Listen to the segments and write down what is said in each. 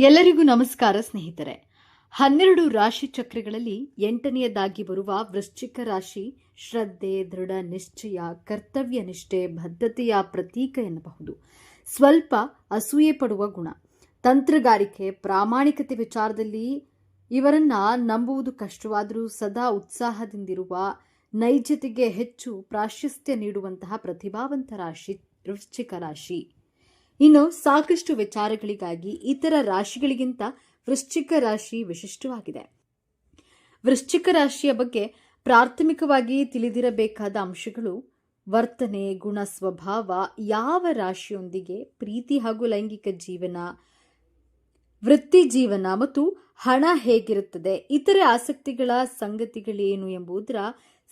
ಎಲ್ಲರಿಗೂ ನಮಸ್ಕಾರ ಸ್ನೇಹಿತರೆ. ಹನ್ನೆರಡು ರಾಶಿ ಚಕ್ರಗಳಲ್ಲಿ ಎಂಟನೆಯದಾಗಿ ಬರುವ ವೃಶ್ಚಿಕ ರಾಶಿ ಶ್ರದ್ಧೆ, ದೃಢ ನಿಶ್ಚಯ, ಕರ್ತವ್ಯ ನಿಷ್ಠೆ, ಬದ್ಧತೆಯ ಪ್ರತೀಕ ಎನ್ನಬಹುದು. ಸ್ವಲ್ಪ ಅಸೂಯೆ ಪಡುವ ಗುಣ. ತಂತ್ರಗಾರಿಕೆ, ಪ್ರಾಮಾಣಿಕತೆ ವಿಚಾರದಲ್ಲಿ ಇವರನ್ನ ನಂಬುವುದು ಕಷ್ಟವಾದರೂ ಸದಾ ಉತ್ಸಾಹದಿಂದಿರುವ, ನೈಜತೆಗೆ ಹೆಚ್ಚು ಪ್ರಾಶಸ್ತ್ಯ ನೀಡುವಂತಹ ಪ್ರತಿಭಾವಂತ ರಾಶಿ ವೃಶ್ಚಿಕ ರಾಶಿ. ಇನ್ನು ಸಾಕಷ್ಟು ವಿಚಾರಗಳಿಗಾಗಿ ಇತರ ರಾಶಿಗಳಿಗಿಂತ ವೃಶ್ಚಿಕ ರಾಶಿ ವಿಶಿಷ್ಟವಾಗಿದೆ. ವೃಶ್ಚಿಕ ರಾಶಿಯ ಬಗ್ಗೆ ಪ್ರಾಥಮಿಕವಾಗಿ ತಿಳಿದಿರಬೇಕಾದ ಅಂಶಗಳು ವರ್ತನೆ, ಗುಣ, ಸ್ವಭಾವ, ಯಾವ ರಾಶಿಯೊಂದಿಗೆ ಪ್ರೀತಿ ಹಾಗೂ ಲೈಂಗಿಕ ಜೀವನ, ವೃತ್ತಿ ಜೀವನ ಮತ್ತು ಹಣ ಹೇಗಿರುತ್ತದೆ, ಇತರೆ ಆಸಕ್ತಿಗಳ ಸಂಗತಿಗಳೇನು ಎಂಬುದರ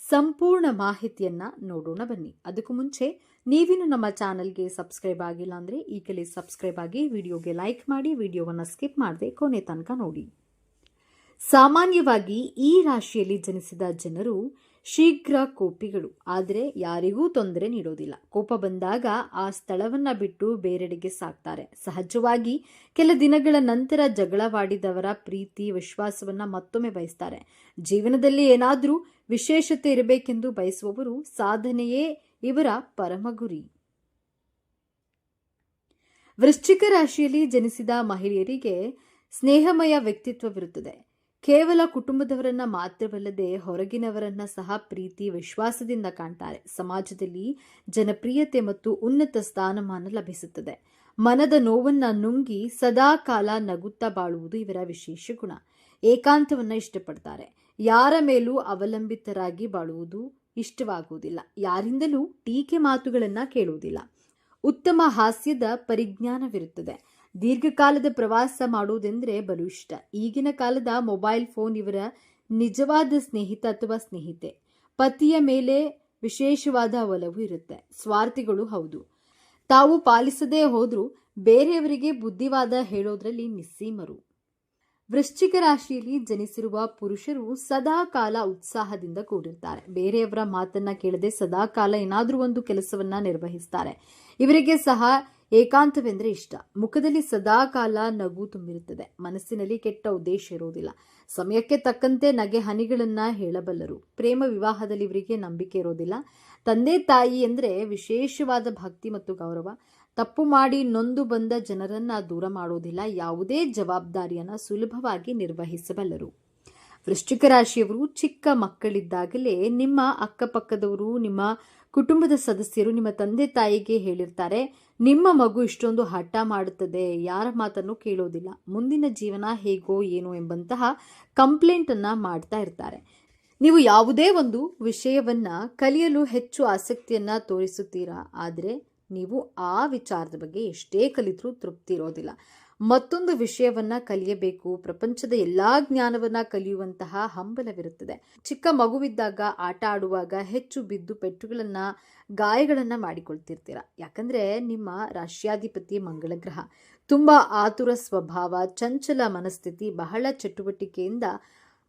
ಸಂಪೂರ್ಣ ಮಾಹಿತಿಯನ್ನ ನೋಡೋಣ ಬನ್ನಿ. ಅದಕ್ಕೂ ಮುಂಚೆ ನೀವಿನ್ನು ನಮ್ಮ ಚಾನಲ್ಗೆ ಸಬ್ಸ್ಕ್ರೈಬ್ ಆಗಿಲ್ಲ ಅಂದರೆ ಈಗಲೇ ಸಬ್ಸ್ಕ್ರೈಬ್ ಆಗಿ ವಿಡಿಯೋಗೆ ಲೈಕ್ ಮಾಡಿ ವಿಡಿಯೋವನ್ನು ಸ್ಕಿಪ್ ಮಾಡದೆ ಕೊನೆ ತನಕ ನೋಡಿ. ಸಾಮಾನ್ಯವಾಗಿ ಈ ರಾಶಿಯಲ್ಲಿ ಜನಿಸಿದ ಜನರು ಶೀಘ್ರ ಕೋಪಿಗಳು. ಆದರೆ ಯಾರಿಗೂ ತೊಂದರೆ ನೀಡೋದಿಲ್ಲ. ಕೋಪ ಬಂದಾಗ ಆ ಸ್ಥಳವನ್ನ ಬಿಟ್ಟು ಬೇರೆಡೆಗೆ ಸಾಕ್ತಾರೆ. ಸಹಜವಾಗಿ ಕೆಲ ದಿನಗಳ ನಂತರ ಜಗಳವಾಡಿದವರ ಪ್ರೀತಿ, ವಿಶ್ವಾಸವನ್ನ ಮತ್ತೊಮ್ಮೆ ಬಯಸ್ತಾರೆ. ಜೀವನದಲ್ಲಿ ಏನಾದರೂ ವಿಶೇಷತೆ ಇರಬೇಕೆಂದು ಬಯಸುವವರು ಸಾಧನೆಯೇ ಇವರ ಪರಮ ಗುರಿ ವೃಶ್ಚಿಕ ರಾಶಿಯಲ್ಲಿ ಜನಿಸಿದ ಮಹಿಳೆಯರಿಗೆ ಸ್ನೇಹಮಯ ವ್ಯಕ್ತಿತ್ವವಿರುತ್ತದೆ. ಕೇವಲ ಕುಟುಂಬದವರನ್ನ ಮಾತ್ರವಲ್ಲದೆ ಹೊರಗಿನವರನ್ನ ಸಹ ಪ್ರೀತಿ, ವಿಶ್ವಾಸದಿಂದ ಕಾಣ್ತಾರೆ. ಸಮಾಜದಲ್ಲಿ ಜನಪ್ರಿಯತೆ ಮತ್ತು ಉನ್ನತ ಸ್ಥಾನಮಾನ ಲಭಿಸುತ್ತದೆ. ಮನದ ನೋವನ್ನ ನುಂಗಿ ಸದಾ ಕಾಲ ನಗುತ್ತಾ ಬಾಳುವುದು ಇವರ ವಿಶೇಷ ಗುಣ. ಏಕಾಂತವನ್ನ ಇಷ್ಟಪಡ್ತಾರೆ. ಯಾರ ಮೇಲೂ ಅವಲಂಬಿತರಾಗಿ ಬಾಳುವುದು ಇಷ್ಟವಾಗುವುದಿಲ್ಲ. ಯಾರಿಂದಲೂ ಟೀಕೆ ಮಾತುಗಳನ್ನ ಕೇಳುವುದಿಲ್ಲ. ಉತ್ತಮ ಹಾಸ್ಯದ ಪರಿಜ್ಞಾನವಿರುತ್ತದೆ. ದೀರ್ಘಕಾಲದ ಪ್ರವಾಸ ಮಾಡುವುದೆಂದರೆ ಬಲು ಇಷ್ಟ ಈಗಿನ ಕಾಲದ ಮೊಬೈಲ್ ಫೋನ್ ಇವರ ನಿಜವಾದ ಸ್ನೇಹಿತ ಅಥವಾ ಸ್ನೇಹಿತೆ. ಪತಿಯ ಮೇಲೆ ವಿಶೇಷವಾದ ಒಲವು ಇರುತ್ತೆ. ಸ್ವಾರ್ಥಿಗಳು ಹೌದು. ತಾವು ಪಾಲಿಸದೇ ಹೋದರೂ ಬೇರೆಯವರಿಗೆ ಬುದ್ಧಿವಾದ ಹೇಳೋದ್ರಲ್ಲಿ ನಿಸ್ಸೀಮರು ವೃಶ್ಚಿಕ ರಾಶಿಯಲ್ಲಿ ಜನಿಸಿರುವ ಪುರುಷರು ಸದಾ ಕಾಲ ಉತ್ಸಾಹದಿಂದ ಕೂಡಿರ್ತಾರೆ. ಬೇರೆಯವರ ಮಾತನ್ನ ಕೇಳದೆ ಸದಾ ಕಾಲ ಏನಾದರೂ ಒಂದು ಕೆಲಸವನ್ನ ನಿರ್ವಹಿಸ್ತಾರೆ. ಇವರಿಗೆ ಸಹ ಏಕಾಂತವೆಂದರೆ ಇಷ್ಟ. ಮುಖದಲ್ಲಿ ಸದಾ ಕಾಲ ನಗು ತುಂಬಿರುತ್ತದೆ. ಮನಸ್ಸಿನಲ್ಲಿ ಕೆಟ್ಟ ಉದ್ದೇಶ ಇರುವುದಿಲ್ಲ. ಸಮಯಕ್ಕೆ ತಕ್ಕಂತೆ ನಗೆ ಹನಿಗಳನ್ನು ಹೇಳಬಲ್ಲರು. ಪ್ರೇಮ ವಿವಾಹದಲ್ಲಿ ಇವರಿಗೆ ನಂಬಿಕೆ ಇರೋದಿಲ್ಲ ತಂದೆ ತಾಯಿ ಎಂದರೆ ವಿಶೇಷವಾದ ಭಕ್ತಿ ಮತ್ತು ಗೌರವ. ತಪ್ಪು ಮಾಡಿ ನೊಂದು ಬಂದ ಜನರನ್ನು ದೂರ ಮಾಡೋದಿಲ್ಲ ಯಾವುದೇ ಜವಾಬ್ದಾರಿಯನ್ನು ಸುಲಭವಾಗಿ ನಿರ್ವಹಿಸಬಲ್ಲರು. ವೃಶ್ಚಿಕ ರಾಶಿಯವರು ಚಿಕ್ಕ ಮಕ್ಕಳಿದ್ದಾಗಲೇ ನಿಮ್ಮ ಅಕ್ಕಪಕ್ಕದವರು, ನಿಮ್ಮ ಕುಟುಂಬದ ಸದಸ್ಯರು ನಿಮ್ಮ ತಂದೆ ತಾಯಿಗೆ ಹೇಳಿರ್ತಾರೆ, ನಿಮ್ಮ ಮಗು ಇಷ್ಟೊಂದು ಹಠ ಮಾಡುತ್ತದೆ, ಯಾರ ಮಾತನ್ನು ಕೇಳೋದಿಲ್ಲ. ಮುಂದಿನ ಜೀವನ ಹೇಗೋ ಏನೋ ಎಂಬಂತಹ ಕಂಪ್ಲೇಂಟ್ ಅನ್ನ ಮಾಡ್ತಾ ಇರ್ತಾರೆ. ನೀವು ಯಾವುದೇ ಒಂದು ವಿಷಯವನ್ನ ಕಲಿಯಲು ಹೆಚ್ಚು ಆಸಕ್ತಿಯನ್ನ ತೋರಿಸುತ್ತೀರಾ? ಆದರೆ ನೀವು ಆ ವಿಚಾರದ ಬಗ್ಗೆ ಎಷ್ಟೇ ಕಲಿತರೂ ತೃಪ್ತಿ ಇರೋದಿಲ್ಲ. ಮತ್ತೊಂದು ವಿಷಯವನ್ನ ಕಲಿಯಬೇಕು. ಪ್ರಪಂಚದ ಎಲ್ಲಾ ಜ್ಞಾನವನ್ನ ಕಲಿಯುವಂತಹ ಹಂಬಲವಿರುತ್ತದೆ. ಚಿಕ್ಕ ಮಗುವಿದ್ದಾಗ ಆಟ ಆಡುವಾಗ ಹೆಚ್ಚು ಬಿದ್ದು ಪೆಟ್ಟುಗಳನ್ನು, ಗಾಯಗಳನ್ನು ಮಾಡಿಕೊಳ್ತಿರ್ತೀರ. ಯಾಕಂದ್ರೆ ನಿಮ್ಮ ರಾಷ್ಟ್ರಾಧಿಪತಿ ಮಂಗಳ ಗ್ರಹ ತುಂಬಾ ಆತುರ ಸ್ವಭಾವ, ಚಂಚಲ ಮನಸ್ಥಿತಿ, ಬಹಳ ಚಟುವಟಿಕೆಯಿಂದ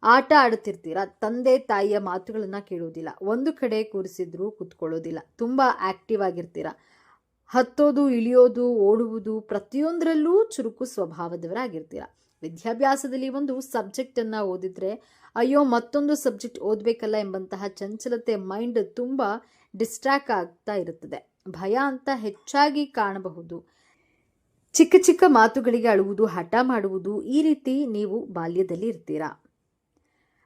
ಆಟ ಆಡುತ್ತಿರ್ತೀರ. ತಂದೆ, ತಾಯಿಯ ಮಾತುಗಳನ್ನ ಕೇಳೋದಿಲ್ಲ. ಒಂದು ಕಡೆ ಕೂರಿಸಿದ್ರೂ ಕುತ್ಕೊಳ್ಳೋದಿಲ್ಲ. ತುಂಬಾ ಆಕ್ಟಿವ್ ಆಗಿರ್ತೀರ. ಹತ್ತೋದು, ಇಳಿಯೋದು, ಓಡುವುದು ಪ್ರತಿಯೊಂದರಲ್ಲೂ ಚುರುಕು ಸ್ವಭಾವದವರಾಗಿರ್ತೀರ. ವಿದ್ಯಾಭ್ಯಾಸದಲ್ಲಿ ಒಂದು ಸಬ್ಜೆಕ್ಟನ್ನು ಓದಿದರೆ, ಅಯ್ಯೋ, ಮತ್ತೊಂದು ಸಬ್ಜೆಕ್ಟ್ ಓದಬೇಕಲ್ಲ ಎಂಬಂತಹ ಚಂಚಲತೆ ಮೈಂಡ್ ತುಂಬ ಡಿಸ್ಟ್ರಾಕ್ಟ್ ಆಗ್ತಾ ಇರುತ್ತದೆ. ಭಯ ಅಂತ ಹೆಚ್ಚಾಗಿ ಕಾಣಬಹುದು. ಚಿಕ್ಕ ಚಿಕ್ಕ ಮಾತುಗಳಿಗೆ ಅಳುವುದು, ಹಠ ಮಾಡುವುದು ಈ ರೀತಿ ನೀವು ಬಾಲ್ಯದಲ್ಲಿ ಇರ್ತೀರಾ?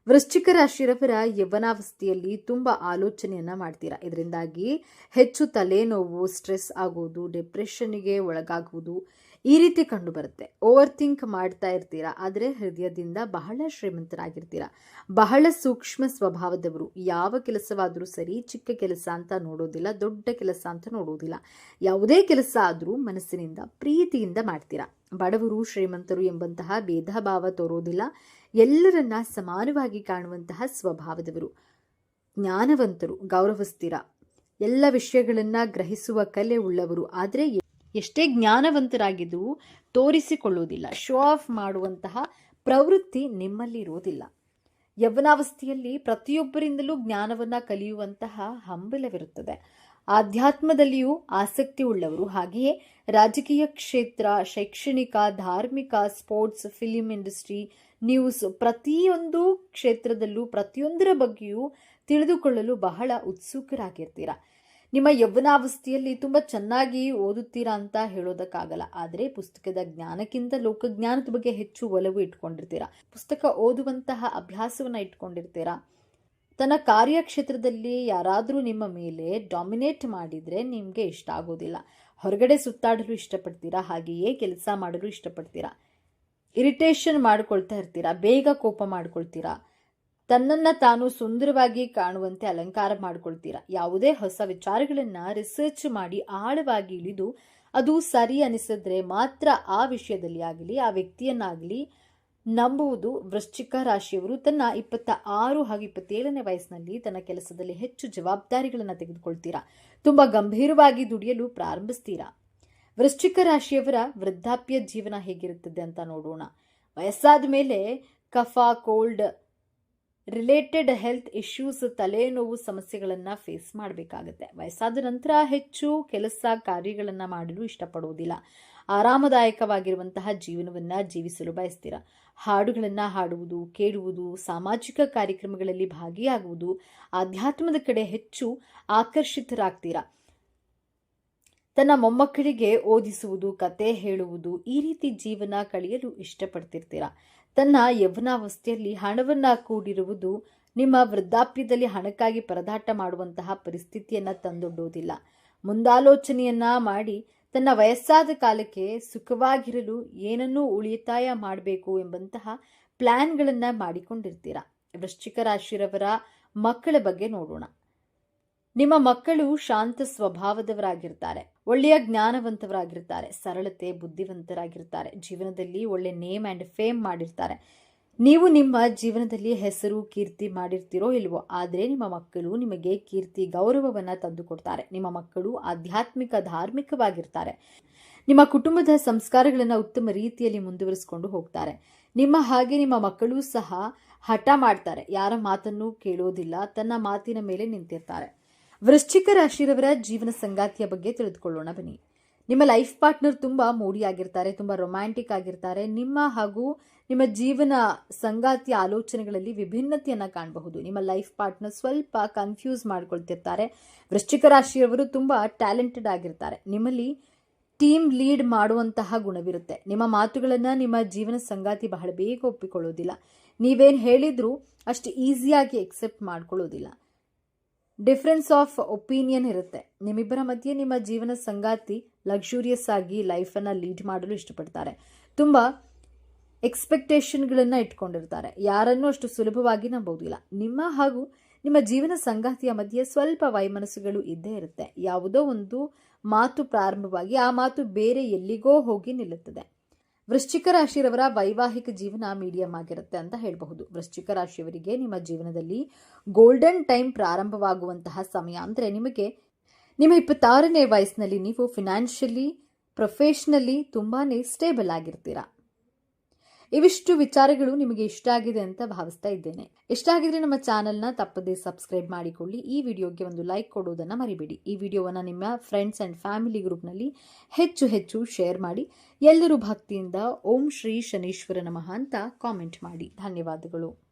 ವೃಶ್ಚಿಕ ರಾಶಿಯವರ ಯೌವನಾವಸ್ಥೆಯಲ್ಲಿ ತುಂಬ ಆಲೋಚನೆಯನ್ನ ಮಾಡ್ತೀರಾ? ಇದರಿಂದಾಗಿ ಹೆಚ್ಚು ತಲೆನೋವು ಸ್ಟ್ರೆಸ್ ಆಗೋದು ಡಿಪ್ರೆಷನ್ಗೆ ಒಳಗಾಗುವುದು ಈ ರೀತಿ ಕಂಡು ಬರುತ್ತೆ ಓವರ್ ಥಿಂಕ್ ಮಾಡ್ತಾ ಇರ್ತೀರಾ, ಆದರೆ ಹೃದಯದಿಂದ ಬಹಳ ಶ್ರೀಮಂತರಾಗಿರ್ತೀರಾ. ಬಹಳ ಸೂಕ್ಷ್ಮ ಸ್ವಭಾವದವರು. ಯಾವ ಕೆಲಸವಾದರೂ ಸರಿ, ಚಿಕ್ಕ ಕೆಲಸ ಅಂತ ನೋಡೋದಿಲ್ಲ, ದೊಡ್ಡ ಕೆಲಸ ಅಂತ ನೋಡೋದಿಲ್ಲ. ಯಾವುದೇ ಕೆಲಸ ಆದರೂ ಮನಸ್ಸಿನಿಂದ, ಪ್ರೀತಿಯಿಂದ ಮಾಡ್ತೀರಾ. ಬಡವರು, ಶ್ರೀಮಂತರು ಎಂಬಂತಹ ಭೇದ ಭಾವ ತೋರೋದಿಲ್ಲ. ಎಲ್ಲರನ್ನ ಸಮಾನವಾಗಿ ಕಾಣುವಂತಹ ಸ್ವಭಾವದವರು. ಜ್ಞಾನವಂತರು, ಗೌರವಿಸ್ತೀರ. ಎಲ್ಲ ವಿಷಯಗಳನ್ನ ಗ್ರಹಿಸುವ ಕಲೆ ಉಳ್ಳವರು. ಆದರೆ ಎಷ್ಟೇ ಜ್ಞಾನವಂತರಾಗಿದ್ದು ತೋರಿಸಿಕೊಳ್ಳುವುದಿಲ್ಲ ಶೋ ಆಫ್ ಮಾಡುವಂತಹ ಪ್ರವೃತ್ತಿ ನಿಮ್ಮಲ್ಲಿ ಇರುವುದಿಲ್ಲ ಯೌವನಾವಸ್ಥೆಯಲ್ಲಿ ಪ್ರತಿಯೊಬ್ಬರಿಂದಲೂ ಜ್ಞಾನವನ್ನು ಕಲಿಯುವಂತಹ ಹಂಬಲವಿರುತ್ತದೆ. ಆಧ್ಯಾತ್ಮದಲ್ಲಿಯೂ ಆಸಕ್ತಿ ಉಳ್ಳವರು. ಹಾಗೆಯೇ ರಾಜಕೀಯ ಕ್ಷೇತ್ರ, ಶೈಕ್ಷಣಿಕ, ಧಾರ್ಮಿಕ ಸ್ಪೋರ್ಟ್ಸ್ ಫಿಲಿಂ ಇಂಡಸ್ಟ್ರಿ ನ್ಯೂಸ್ ಪ್ರತಿಯೊಂದು ಕ್ಷೇತ್ರದಲ್ಲೂ, ಪ್ರತಿಯೊಂದರ ಬಗ್ಗೆಯೂ ತಿಳಿದುಕೊಳ್ಳಲು ಬಹಳ ಉತ್ಸುಕರಾಗಿರ್ತೀರಾ. ನಿಮ್ಮ ಯೌವನಾವಸ್ಥೆಯಲ್ಲಿ ತುಂಬ ಚೆನ್ನಾಗಿ ಓದುತ್ತೀರಾ ಅಂತ ಹೇಳೋದಕ್ಕಾಗಲ್ಲ. ಆದರೆ ಪುಸ್ತಕದ ಜ್ಞಾನಕ್ಕಿಂತ ಲೋಕಜ್ಞಾನದ ಬಗ್ಗೆ ಹೆಚ್ಚು ಒಲವು ಇಟ್ಕೊಂಡಿರ್ತೀರಾ? ಪುಸ್ತಕ ಓದುವಂತಹ ಅಭ್ಯಾಸವನ್ನು ಇಟ್ಕೊಂಡಿರ್ತೀರಾ? ತನ್ನ ಕಾರ್ಯಕ್ಷೇತ್ರದಲ್ಲಿ ಯಾರಾದರೂ ನಿಮ್ಮ ಮೇಲೆ ಡಾಮಿನೇಟ್ ಮಾಡಿದರೆ ನಿಮಗೆ ಇಷ್ಟ ಆಗೋದಿಲ್ಲ. ಹೊರಗಡೆ ಸುತ್ತಾಡಲು ಇಷ್ಟಪಡ್ತೀರಾ? ಹಾಗೆಯೇ ಕೆಲಸ ಮಾಡಲು ಇಷ್ಟಪಡ್ತೀರಾ? ಇರಿಟೇಷನ್ ಮಾಡ್ಕೊಳ್ತಾ ಇರ್ತೀರಾ? ಬೇಗ ಕೋಪ ಮಾಡ್ಕೊಳ್ತೀರಾ? ತನ್ನನ್ನು ತಾನು ಸುಂದರವಾಗಿ ಕಾಣುವಂತೆ ಅಲಂಕಾರ ಮಾಡ್ಕೊಳ್ತೀರಾ? ಯಾವುದೇ ಹೊಸ ವಿಚಾರಗಳನ್ನ ರಿಸರ್ಚ್ ಮಾಡಿ ಆಳವಾಗಿ ಇಳಿದು ಅದು ಸರಿ ಅನಿಸಿದ್ರೆ ಮಾತ್ರ ಆ ವಿಷಯದಲ್ಲಿ ಆಗಲಿ, ಆ ವ್ಯಕ್ತಿಯನ್ನಾಗಲಿ ನಂಬುವುದು ವೃಶ್ಚಿಕ ರಾಶಿಯವರು ತನ್ನ ಇಪ್ಪತ್ತ ಆರು ಹಾಗೂ ಇಪ್ಪತ್ತೇಳನೇ ವಯಸ್ಸಿನಲ್ಲಿ ತನ್ನ ಕೆಲಸದಲ್ಲಿ ಹೆಚ್ಚು ಜವಾಬ್ದಾರಿಗಳನ್ನು ತೆಗೆದುಕೊಳ್ತೀರಾ? ತುಂಬಾ ಗಂಭೀರವಾಗಿ ದುಡಿಯಲು ಪ್ರಾರಂಭಿಸ್ತೀರಾ? ವೃಶ್ಚಿಕ ರಾಶಿಯವರ ವೃದ್ಧಾಪ್ಯ ಜೀವನ ಹೇಗಿರುತ್ತದೆ ಅಂತ ನೋಡೋಣ. ವಯಸ್ಸಾದ ಮೇಲೆ ಕಫ, ಕೋಲ್ಡ್ ರಿಲೇಟೆಡ್ ಹೆಲ್ತ್ ಇಶ್ಯೂಸ್, ತಲೆನೋವು ಸಮಸ್ಯೆಗಳನ್ನು ಫೇಸ್ ಮಾಡಬೇಕಾಗುತ್ತೆ. ವಯಸ್ಸಾದ ನಂತರ ಹೆಚ್ಚು ಕೆಲಸ ಕಾರ್ಯಗಳನ್ನು ಮಾಡಲು ಇಷ್ಟಪಡುವುದಿಲ್ಲ. ಆರಾಮದಾಯಕವಾಗಿರುವಂತಹ ಜೀವನವನ್ನು ಜೀವಿಸಲು ಬಯಸ್ತೀರ. ಹಾಡುಗಳನ್ನು ಹಾಡುವುದು, ಕೇಳುವುದು, ಸಾಮಾಜಿಕ ಕಾರ್ಯಕ್ರಮಗಳಲ್ಲಿ ಭಾಗಿಯಾಗುವುದು, ಆಧ್ಯಾತ್ಮದ ಕಡೆ ಹೆಚ್ಚು ಆಕರ್ಷಿತರಾಗ್ತೀರಾ. ತನ್ನ ಮೊಮ್ಮಕ್ಕಳಿಗೆ ಓದಿಸುವುದು, ಕತೆ ಹೇಳುವುದು ಈ ರೀತಿ ಜೀವನ ಕಳೆಯಲು ಇಷ್ಟಪಡ್ತಿರ್ತೀರ. ತನ್ನ ಯೌವನಾವಸ್ಥೆಯಲ್ಲಿ ಹಣವನ್ನು ಕೂಡಿರುವುದು ನಿಮ್ಮ ವೃದ್ಧಾಪ್ಯದಲ್ಲಿ ಹಣಕ್ಕಾಗಿ ಪರದಾಟ ಮಾಡುವಂತಹ ಪರಿಸ್ಥಿತಿಯನ್ನು ತಂದೊಡ್ಡುವುದಿಲ್ಲ ಮುಂದಾಲೋಚನೆಯನ್ನ ಮಾಡಿ ತನ್ನ ವಯಸ್ಸಾದ ಕಾಲಕ್ಕೆ ಸುಖವಾಗಿರಲು ಏನನ್ನೂ ಉಳಿತಾಯ ಮಾಡಬೇಕು ಎಂಬಂತಹ ಪ್ಲಾನ್ಗಳನ್ನು ಮಾಡಿಕೊಂಡಿರ್ತೀರಾ. ವೃಶ್ಚಿಕ ರಾಶಿರವರ ಮಕ್ಕಳ ಬಗ್ಗೆ ನೋಡೋಣ. ನಿಮ್ಮ ಮಕ್ಕಳು ಶಾಂತ ಸ್ವಭಾವದವರಾಗಿರ್ತಾರೆ. ಒಳ್ಳೆಯ ಜ್ಞಾನವಂತವರಾಗಿರ್ತಾರೆ. ಸರಳತೆ, ಬುದ್ಧಿವಂತರಾಗಿರ್ತಾರೆ. ಜೀವನದಲ್ಲಿ ಒಳ್ಳೆ ನೇಮ್ ಆ್ಯಂಡ್ ಫೇಮ್ ಮಾಡಿರ್ತಾರೆ. ನೀವು ನಿಮ್ಮ ಜೀವನದಲ್ಲಿ ಹೆಸರು, ಕೀರ್ತಿ ಮಾಡಿರ್ತೀರೋ ಇಲ್ವೋ, ಆದರೆ ನಿಮ್ಮ ಮಕ್ಕಳು ನಿಮಗೆ ಕೀರ್ತಿ, ಗೌರವವನ್ನು ತಂದುಕೊಡ್ತಾರೆ. ನಿಮ್ಮ ಮಕ್ಕಳು ಆಧ್ಯಾತ್ಮಿಕ, ಧಾರ್ಮಿಕವಾಗಿರ್ತಾರೆ. ನಿಮ್ಮ ಕುಟುಂಬದ ಸಂಸ್ಕಾರಗಳನ್ನು ಉತ್ತಮ ರೀತಿಯಲ್ಲಿ ಮುಂದುವರಿಸಿಕೊಂಡು ಹೋಗ್ತಾರೆ. ನಿಮ್ಮ ಹಾಗೆ ನಿಮ್ಮ ಮಕ್ಕಳು ಸಹ ಹಠ ಮಾಡ್ತಾರೆ. ಯಾರ ಮಾತನ್ನು ಕೇಳೋದಿಲ್ಲ. ತನ್ನ ಮಾತಿನ ಮೇಲೆ ನಿಂತಿರ್ತಾರೆ. ವೃಶ್ಚಿಕ ರಾಶಿರವರ ಜೀವನ ಸಂಗಾತಿಯ ಬಗ್ಗೆ ತಿಳಿದುಕೊಳ್ಳೋಣ ಬನ್ನಿ. ನಿಮ್ಮ ಲೈಫ್ ಪಾರ್ಟ್ನರ್ ತುಂಬ ಮೂಡಿಯಾಗಿರ್ತಾರೆ, ತುಂಬ ರೊಮ್ಯಾಂಟಿಕ್ ಆಗಿರ್ತಾರೆ. ನಿಮ್ಮ ಹಾಗೂ ನಿಮ್ಮ ಜೀವನ ಸಂಗಾತಿಯ ಆಲೋಚನೆಗಳಲ್ಲಿ ವಿಭಿನ್ನತೆಯನ್ನು ಕಾಣಬಹುದು. ನಿಮ್ಮ ಲೈಫ್ ಪಾರ್ಟ್ನರ್ ಸ್ವಲ್ಪ ಕನ್ಫ್ಯೂಸ್ ಮಾಡ್ಕೊಳ್ತಿರ್ತಾರೆ. ವೃಶ್ಚಿಕ ರಾಶಿಯವರು ತುಂಬ ಟ್ಯಾಲೆಂಟೆಡ್ ಆಗಿರ್ತಾರೆ. ನಿಮ್ಮಲ್ಲಿ ಟೀಮ್ ಲೀಡ್ ಮಾಡುವಂತಹ ಗುಣವಿರುತ್ತೆ. ನಿಮ್ಮ ಮಾತುಗಳನ್ನು ನಿಮ್ಮ ಜೀವನ ಸಂಗಾತಿ ಬಹಳ ಬೇಗ ಒಪ್ಪಿಕೊಳ್ಳೋದಿಲ್ಲ. ನೀವೇನು ಹೇಳಿದರೂ ಅಷ್ಟು ಈಸಿಯಾಗಿ ಎಕ್ಸೆಪ್ಟ್ ಮಾಡ್ಕೊಳ್ಳೋದಿಲ್ಲ. ಡಿಫ್ರೆನ್ಸ್ ಆಫ್ ಒಪಿನಿಯನ್ ಇರುತ್ತೆ. ನಿಮ್ಮಿಬ್ಬರ ಮಧ್ಯೆ ನಿಮ್ಮ ಜೀವನ ಸಂಗಾತಿ ಲಕ್ಸುರಿಯಸ್ ಆಗಿ ಲೈಫನ್ನು ಲೀಡ್ ಮಾಡಲು ಇಷ್ಟಪಡ್ತಾರೆ. ತುಂಬ ಎಕ್ಸ್ಪೆಕ್ಟೇಷನ್ಗಳನ್ನು ಇಟ್ಕೊಂಡಿರ್ತಾರೆ. ಯಾರನ್ನೂ ಅಷ್ಟು ಸುಲಭವಾಗಿ ನಂಬೋದಿಲ್ಲ ನಿಮ್ಮ ಹಾಗೂ ನಿಮ್ಮ ಜೀವನ ಸಂಗಾತಿಯ ಮಧ್ಯೆ ಸ್ವಲ್ಪ ವೈಮನಸ್ಸುಗಳು ಇದ್ದೇ ಇರುತ್ತೆ. ಯಾವುದೋ ಒಂದು ಮಾತು ಪ್ರಾರಂಭವಾಗಿ ಆ ಮಾತು ಬೇರೆ ಎಲ್ಲಿಗೋ ಹೋಗಿ ನಿಲ್ಲುತ್ತದೆ. ವೃಶ್ಚಿಕ ರಾಶಿಯವರ ವೈವಾಹಿಕ ಜೀವನ ಮೀಡಿಯಂ ಆಗಿರುತ್ತೆ ಅಂತ ಹೇಳಬಹುದು. ವೃಶ್ಚಿಕ ರಾಶಿಯವರಿಗೆ ನಿಮ್ಮ ಜೀವನದಲ್ಲಿ ಗೋಲ್ಡನ್ ಟೈಮ್ ಪ್ರಾರಂಭವಾಗುವಂತಹ ಸಮಯ ಅಂದರೆ ನಿಮಗೆ, ನಿಮ್ಮ ಇಪ್ಪತ್ತಾರನೇ ವಯಸ್ಸಿನಲ್ಲಿ ನೀವು ಫಿನಾನ್ಷಿಯಲಿ ಪ್ರೊಫೆಷ್ನಲಿ ತುಂಬಾ ಸ್ಟೇಬಲ್ ಆಗಿರ್ತೀರಾ. ಇವಿಷ್ಟು ವಿಚಾರಗಳು ನಿಮಗೆ ಇಷ್ಟ ಆಗಿದೆ ಅಂತ ಭಾವಿಸ್ತಾ ಇದ್ದೇನೆ. ಇಷ್ಟ ಆಗಿದ್ರೆ ನಮ್ಮ ಚಾನೆಲ್ನ ತಪ್ಪದೇ ಸಬ್ಸ್ಕ್ರೈಬ್ ಮಾಡಿಕೊಳ್ಳಿ. ಈ ವಿಡಿಯೋಗೆ ಒಂದು ಲೈಕ್ ಕೊಡುವುದನ್ನು ಮರಿಬೇಡಿ. ಈ ವಿಡಿಯೋವನ್ನು ನಿಮ್ಮ ಫ್ರೆಂಡ್ಸ್ ಆ್ಯಂಡ್ ಫ್ಯಾಮಿಲಿ ಗ್ರೂಪ್ನಲ್ಲಿ ಹೆಚ್ಚು ಹೆಚ್ಚು ಶೇರ್ ಮಾಡಿ. ಎಲ್ಲರೂ ಭಕ್ತಿಯಿಂದ ಓಂ ಶ್ರೀ ಶನೀಶ್ವರ ನಮಃ ಅಂತ ಕಾಮೆಂಟ್ ಮಾಡಿ. ಧನ್ಯವಾದಗಳು.